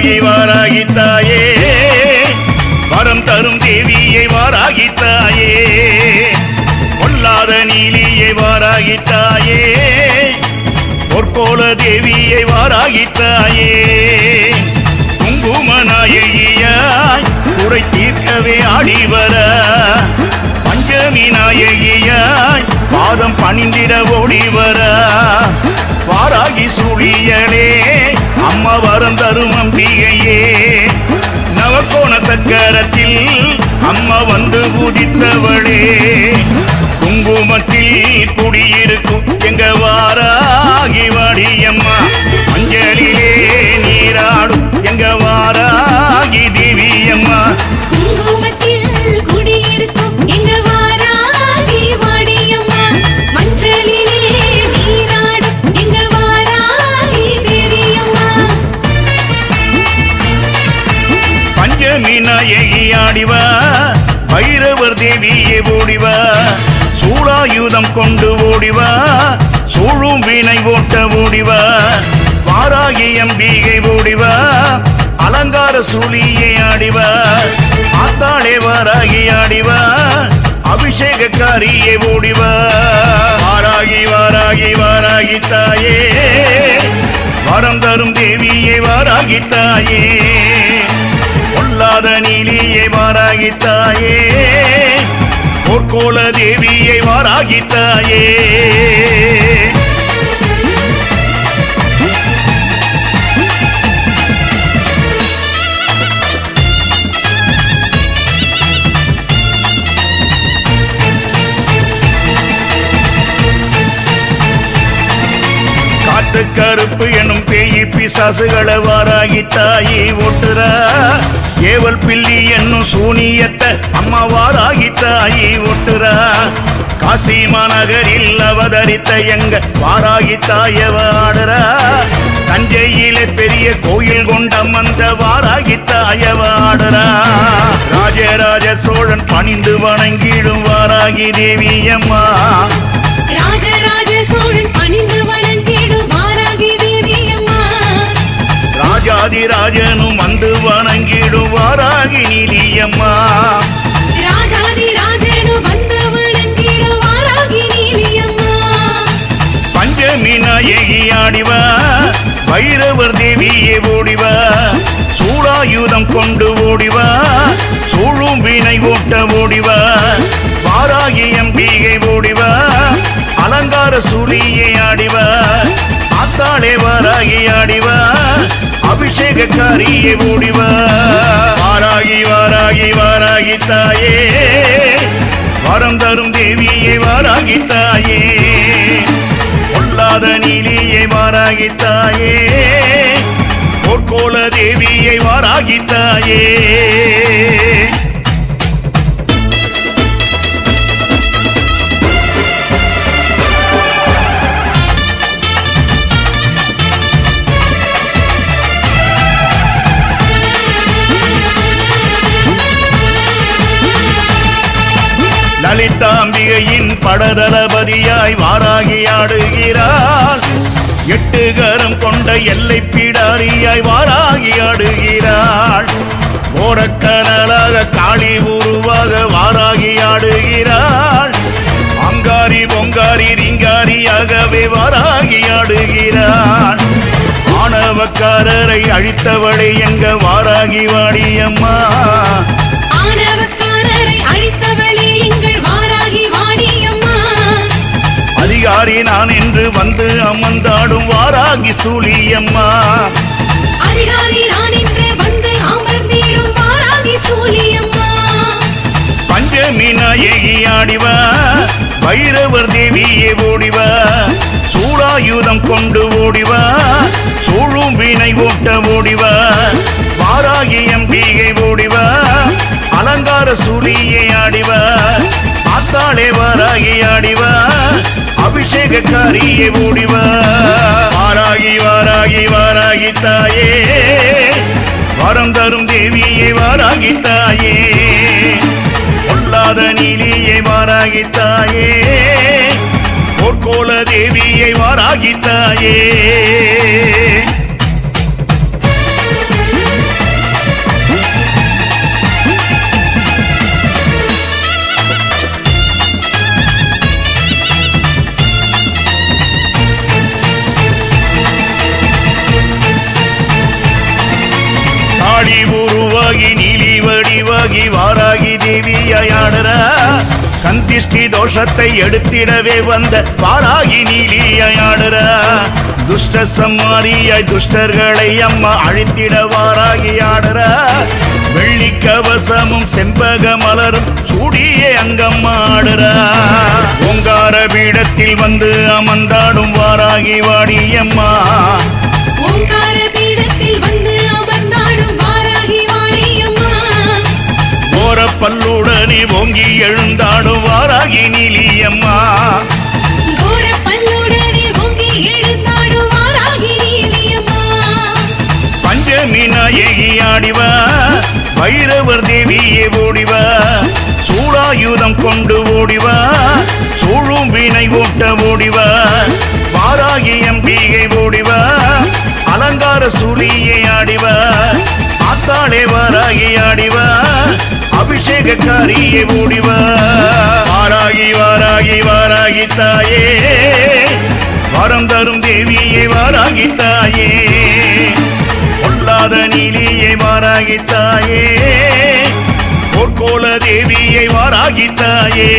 வாராகி வாராகி தாயே. வரம் தரும் தேவியை வாராகி தாயே. பொல்லாத நீலியை வாராகி தாயே. பொற்கோல தேவியை வாராகி தாயே. குங்குமநாயகியாய் குறை தீர்க்கவே ஆடி வர. பஞ்சமி நாயகியாய் பாதம் பணிந்திட ஓடி வர. வாராகி சூழியலே அம்மா வரம் தரும் அம்பிகையே. நவக்கோண சக்கரத்தில் அம்மா வந்து உதித்தவளே. குங்குமத்தில் குடியிருக்கும் எங்க வாராகி வாடியம்மா. மீனாயகி ஆடிவா பைரவர் தேவியே ஓடிவா சூடாயுதம் கொண்டு ஓடிவா சூழும் வீணை ஓட்ட ஓடிவா வாராகி அம்பிகை ஓடிவா அலங்கார சூழியை ஆடிவா ஆத்தாளே வாராகி ஆடிவா அபிஷேகக்காரியே ஓடிவா. வாராகி வாராகி வாராகி தாயே வரம் தரும் தேவியே வாராகி தாயே. பொல்லாத வாராகித்தாயே வாராகி தேவியை வாராகித்தாயே தாயே கருப்பு எனும் பேயி பிசாசுகளை வாராகி தாயி ஓட்டுறா. ஏவல் பில்லி என்னும் சூனியத்தை அம்மா வாராகி தாயி ஓட்டுறா. காசி மாநகரில் அவதரித்த எங்க வாராகி தாயவ ஆடுறா. தஞ்சையிலே பெரிய கோயில் கொண்டம் வந்த வாராகி தாயவ ஆடுறா. ராஜராஜ சோழன் பணிந்து வணங்கிடும் வாராகி தேவி அம்மா ராஜராஜ சோழன் பணிந்து ராஜாதி ராஜனும் வந்து வணங்கிடும் வாராகி நீலியம்மா. பஞ்சமி நாயகி ஆடிவா பைரவர் தேவியே ஓடிவா சூடாயுதம் கொண்டு ஓடிவா சூழும் வீணை ஓட்ட ஓடிவா வாராகி அம்பிகை ஓடிவா அலங்கார சூழியை அபிஷேகக்காரியை ஓடிவா. வாராகி வாராகி வாராகி தாயே. வரம் தரும் தேவியே வாராகி தாயே. பொல்லாத நீலியே வாராகி தாயே. பொற்கோல தேவியை வாராகி தாயே. லலிதாம்பிகையின் வாராகி ஆடுகிறார். எட்டு கரம் கொண்ட எல்லை பிடாரியாய் வாராகி ஆடுகிறாள். ஓரக்கனலாக காளி உருவாக வாராகி ஆடுகிறாள். அங்காரி பொங்காரி ரிங்காரியாகவே வாராகி ஆடுகிறாள். ஆணவக்காரரை அழித்தவளை எங்க வாராகி வாடியம்மா. வாராகி சூழியம்மா பஞ்சமி நாயகி ஆடிவா பைரவர் தேவியே ஓடிவா சூடாயுதம் கொண்டு ஓடிவா சூழும் வீணை ஓட்ட ஓடிவா வாராகி அம்பிகை ஓடிவா அலங்கார சூழியை ஆடிவா ஆத்தாளே வாராகி ஆடிவா. அபிஷேகக்காரியை ஓடிவா வாராகி வாராகி வாராகி தாயே. வரம் தரும் தேவியே வாராகி தாயே. பொல்லாத நீலியே வாராகி தாயே. போர்க்கோல தேவியை வாராகி தாயே. கந்திஷ்டி தோஷத்தை எடுத்திடவே வந்த வாராகி நீலியாடுறா துஷ்ட சம்மாரியாய் துஷ்டர்களை அம்மா அழித்திட வாராகி ஆடுறா. வெள்ளி கவசமும் செம்பக மலரும் சூடியே அங்கம்மா ஆடுறா. ஓங்கார பீடத்தில் வந்து அமர்ந்தாடும் வாராகி வாணியம்மா. ஓர பல்லுடனே ஓங்கி எழுந்தாடும் வாராகி நீலியம்மா. கோர பல்லுடனே ஓங்கி எழுந்தாடும் வாராகி நீலியம்மா. பஞ்சமி நாயகி ஆடிவா பைரவர் தேவியே ஓடிவா சூடாயுதம் கொண்டு ஓடிவா சூழும் வினை ஓட்ட ஓடிவா வாராகி அம்பிகை ஓடிவா அலங்கார சூரியை ஆடிவா. ஆத்தாளே வாராகி ஆடிவா. அபிஷேகக்காரியை ஓடிவா வாராகி வாராகி வாராகி தாயே. வரம் தரும் தேவியே வாராகி தாயே. பொல்லாத நீலியை வாராகி தாயே. பொற்கோள தேவியை வாராகி தாயே.